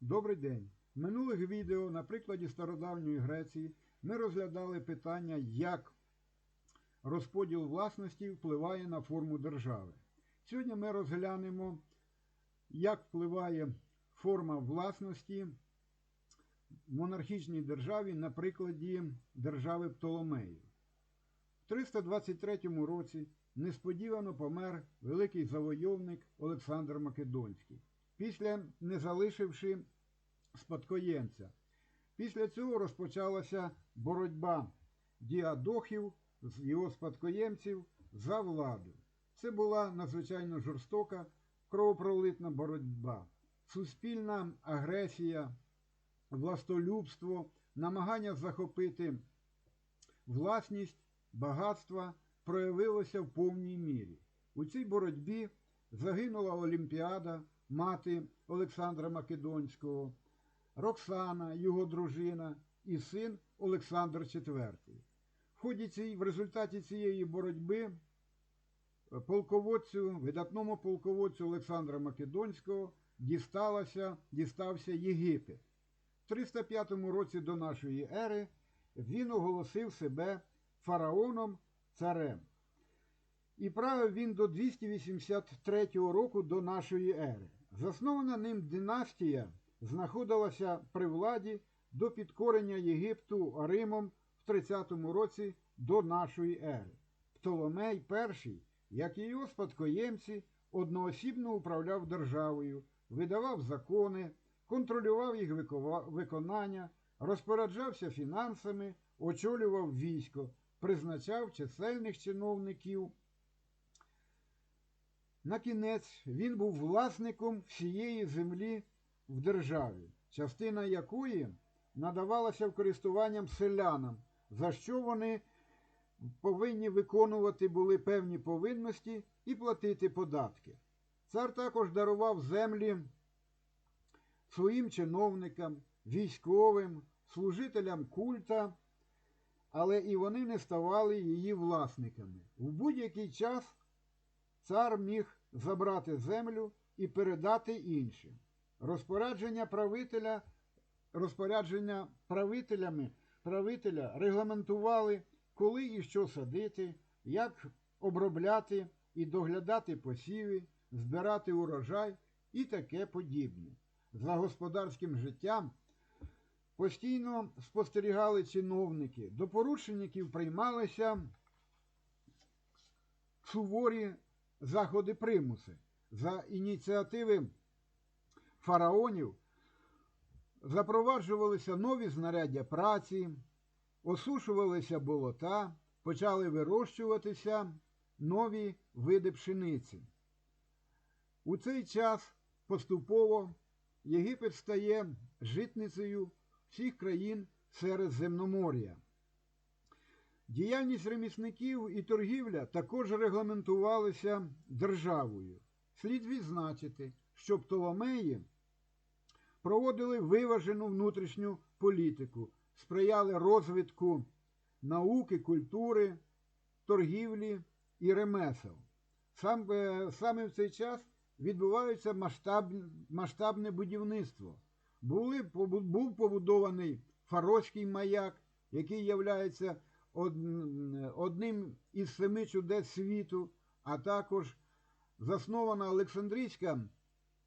Добрий день! В минулих відео на прикладі стародавньої Греції ми розглядали питання, як розподіл власності впливає на форму держави. Сьогодні ми розглянемо, як впливає форма власності в монархічній державі на прикладі держави Птоломеїв. В 323 році несподівано помер великий завойовник Олександр Македонський, після не залишивши спадкоємця. Після цього розпочалася боротьба діадохів з його спадкоємців за владу. Це була надзвичайно жорстока кровопролитна боротьба, суспільна агресія, властолюбство, намагання захопити власність, багатства проявилося в повній мірі. У цій боротьбі загинула Олімпіада, мати Олександра Македонського, Роксана, його дружина і син Олександр IV. В ході цієї, в результаті цієї боротьби полководцю, видатному полководцю Олександра Македонського дісталося, дістався Єгипет. В 305 році до нашої ери він оголосив себе фараоном царем. І правив він до 283 року до нашої ери. Заснована ним династія знаходилася при владі до підкорення Єгипту Римом в 30 році до нашої ери. Птоломей І, як і його спадкоємці, одноосібно управляв державою, видавав закони, контролював їх виконання, розпоряджався фінансами, очолював військо, призначав чисельних чиновників. На кінець він був власником всієї землі в державі, частина якої надавалася в користуванням селянам, за що вони повинні виконувати були певні повинності і платити податки. Цар також дарував землі своїм чиновникам, військовим, служителям культа, але і вони не ставали її власниками. В будь-який час цар міг забрати землю і передати іншим. Розпорядження правителя, розпорядження правителями правителя регламентували, коли і що садити, як обробляти і доглядати посіви, збирати урожай і таке подібне. За господарським життям постійно спостерігали чиновники, до порушників приймалися суворі заходи примуси. За ініціативи фараонів запроваджувалися нові знаряддя праці, осушувалися болота, почали вирощуватися нові види пшениці. У цей час поступово Єгипет стає житницею всіх країн Середземномор'я. Діяльність ремісників і торгівля також регламентувалися державою. Слід відзначити, що Птоломеї проводили виважену внутрішню політику, сприяли розвитку науки, культури, торгівлі і ремесел. Сам, Саме в цей час відбувається масштаб, масштабне будівництво. Були, Був побудований Фароський маяк, який являється одним із семи чудес світу, а також заснована Олександрійська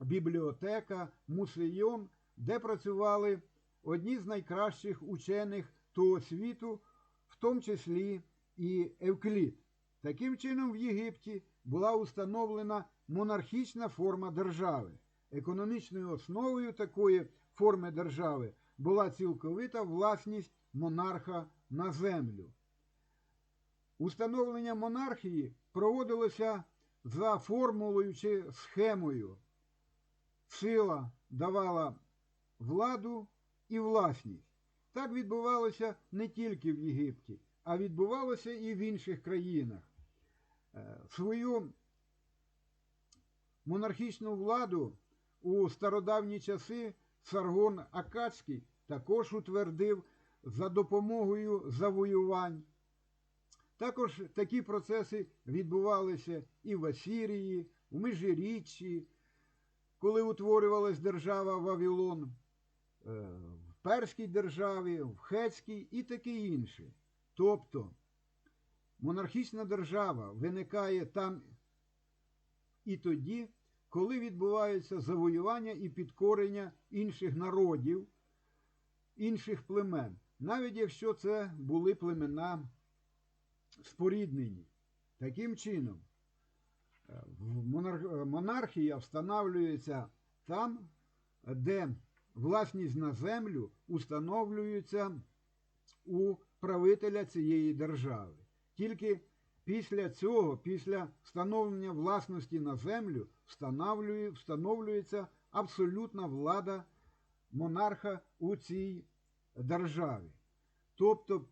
бібліотека, мусейон, де працювали одні з найкращих учених того світу, в тому числі і Евклід. Таким чином, в Єгипті була установлена монархічна форма держави. Економічною основою такої форми держави була цілковита власність монарха на землю. Установлення монархії проводилося за формулою чи схемою. Сила давала владу і власність. Так відбувалося не тільки в Єгипті, а відбувалося і в інших країнах. Е, свою монархічну владу у стародавні часи Саргон Акацький також утвердив за допомогою завоювань. Також такі процеси відбувалися і в Асірії, у Межиріччі, коли утворювалась держава Вавилон, е, в Перській державі, в Хетській і таке інше. Тобто монархічна держава виникає там і тоді, коли відбуваються завоювання і підкорення інших народів, інших племен, навіть якщо це були племена споріднені. Таким чином, е, е, монархія встановлюється там, де власність на землю установлюється у правителя цієї держави. Тільки після цього, після встановлення власності на землю, встановлює, встановлюється абсолютна влада монарха у цій державі. Тобто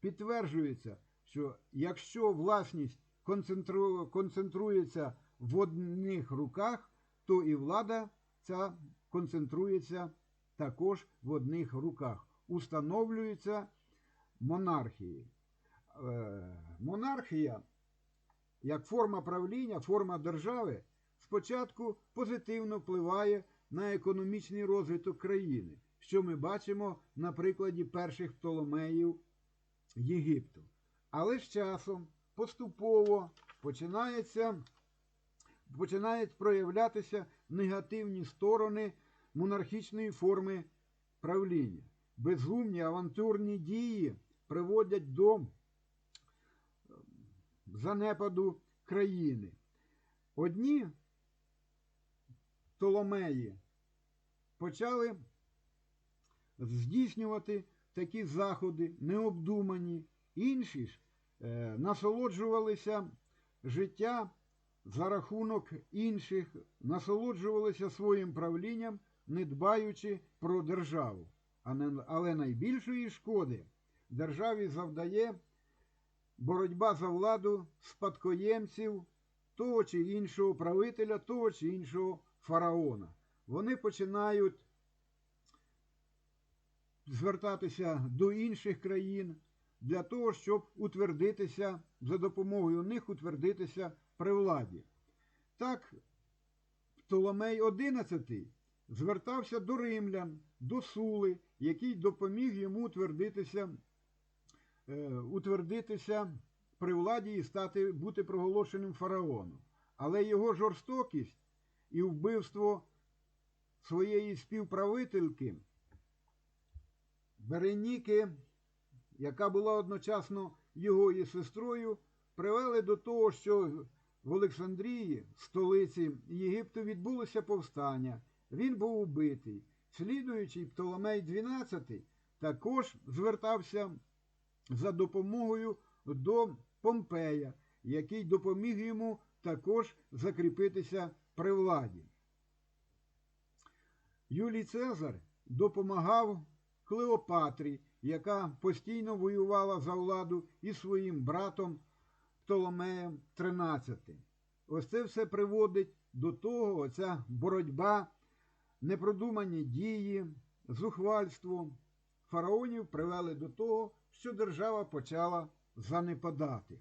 підтверджується, що якщо власність концентру- концентрується в одних руках, то і влада ця концентрується також в одних руках. Установлюється монархії. Е, Монархія як форма правління, форма держави спочатку позитивно впливає на економічний розвиток країни, що ми бачимо на прикладі перших Птоломеїв Єгипту. Але з часом поступово починається, починають проявлятися негативні сторони монархічної форми правління. Безумні авантюрні дії приводять до занепаду країни. Одні Толомеї почали здійснювати такі заходи, необдумані, інші ж е, насолоджувалися життя за рахунок інших, насолоджувалися своїм правлінням, не дбаючи про державу. Але найбільшої шкоди державі завдає боротьба за владу спадкоємців того чи іншого правителя, того чи іншого фараона. Вони починають звертатися до інших країн для того, щоб утвердитися, за допомогою них утвердитися при владі. Так, Птоломей XI звертався до римлян, до Сули, який допоміг йому утвердитися, утвердитися при владі і стати, бути проголошеним фараоном. Але його жорстокість і вбивство своєї співправительки Береніки, яка була одночасно його і сестрою, привели до того, що в Олександрії, столиці Єгипту, відбулося повстання. Він був убитий. Слідуючий Птоломей XII також звертався за допомогою до Помпея, який допоміг йому також закріпитися при владі. Юлій Цезар допомагав Клеопатрі, яка постійно воювала за владу із своїм братом Птоломеєм XIII. Ось це все приводить до того, оця боротьба, непродумані дії, зухвальство фараонів привели до того, що держава почала занепадати.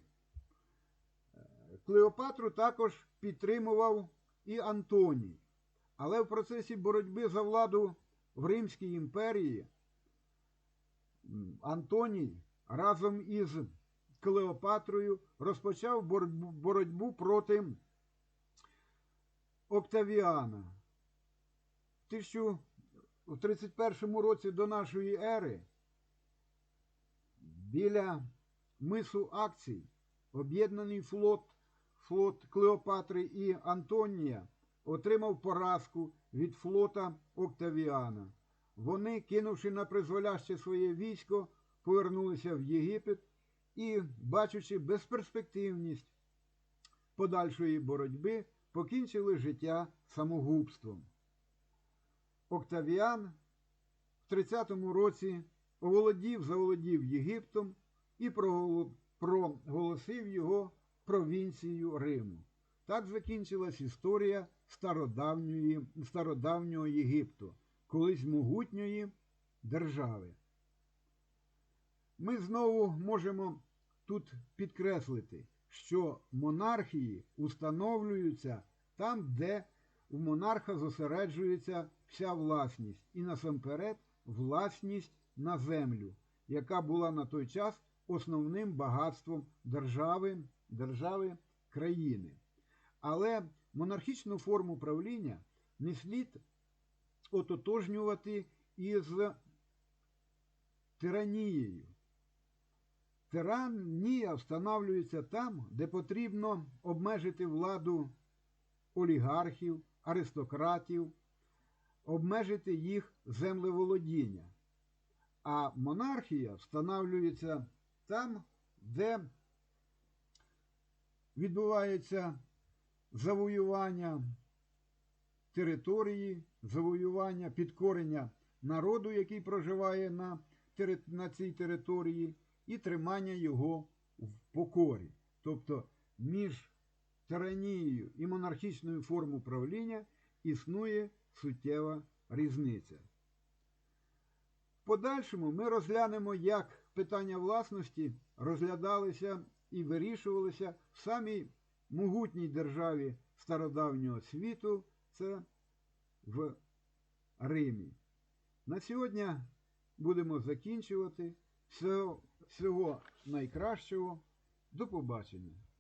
Клеопатру також підтримував і Антоній. Але в процесі боротьби за владу в Римській імперії Антоній разом із Клеопатрою розпочав боротьбу, проти Октавіана. 1031 році до нашої ери біля мису Акцій об'єднаний флот, флот Клеопатри і Антонія отримав поразку від флота Октавіана. Вони, кинувши на призволяще своє військо, повернулися в Єгипет і, бачучи безперспективність подальшої боротьби, покінчили життя самогубством. Октавіан в 30-му році оволодів, заволодів Єгиптом і проголосив його провінцією Риму. Так закінчилась історія стародавньої, стародавнього Єгипту, колись могутньої держави. Ми знову можемо тут підкреслити, що монархії установлюються там, де у монарха зосереджується вся власність і насамперед власність на землю, яка була на той час основним багатством держави, держави країни. Але монархічну форму правління не слід ототожнювати із тиранією. Тиранія встановлюється там, де потрібно обмежити владу олігархів, аристократів, обмежити їх землеволодіння. А монархія встановлюється там, де відбувається завоювання території, завоювання, підкорення народу, який проживає на, на цій території, і тримання його в покорі. Тобто між тиранією і монархічною формою правління існує суттєва різниця. В подальшому ми розглянемо, як питання власності розглядалися і вирішувалися в самій могутній державі стародавнього світу, це в Римі. На сьогодні будемо закінчувати. Всього, всього найкращого. До побачення.